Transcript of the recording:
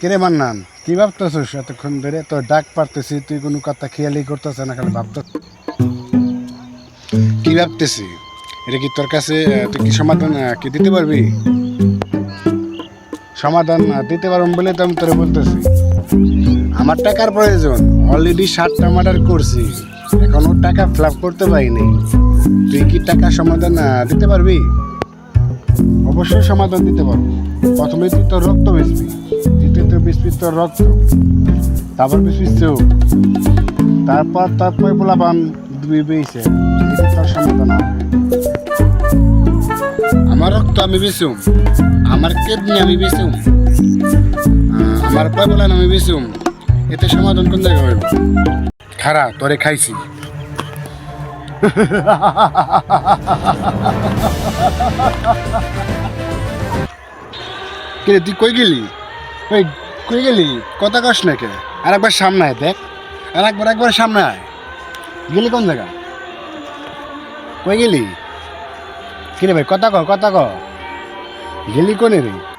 কিরে মান্নান, কি ভাবতেছিস? এতক্ষণ ধরে তোর ডাক পারতেছি, তুই কোনো কথা খেয়ালই করতেছ না, খালি ভাবতে কি ভাবতেছি? এটা কি তোর কাছে তুই কি সমাধান কি দিতে পারবি? সমাধান দিতে পারব বলে তো আমি তোরে বলতেছি। আমার টাকার প্রয়োজন অলরেডি সাতটা মার্ডার করছি, এখনও টাকা ফ্লাপ করতে পারিনি। তুই কি টাকা সমাধান দিতে পারবি? অবশ্যই সমাধান দিতে পারব। প্রথমে তুই তোর রক্ত বেচবি। বেচবি তোর রক্ত। তারপর চোখ তারপর তারপর বলাবান দুই বেয়েছে এটা তোর সমাধান হবে। আমার রক্ত আমি বেচুম। আমার কেদনি আমি আহ, আমার পাইবলান আমি বেচুম। এতে সমাধান কোন জায়গায় হইব খারা তোরে খাইছি। কিরে তুই কই গেলি? ওই কই গেলি? কথা কস না কে? আর একবার সামনে আয়, দেখ। আর একবার একবার সামনে আয়। গেলি কোন জায়গা? কই গেলি? কিরে ভাই, কথা ক কথা ক। গেলি কোনে রে?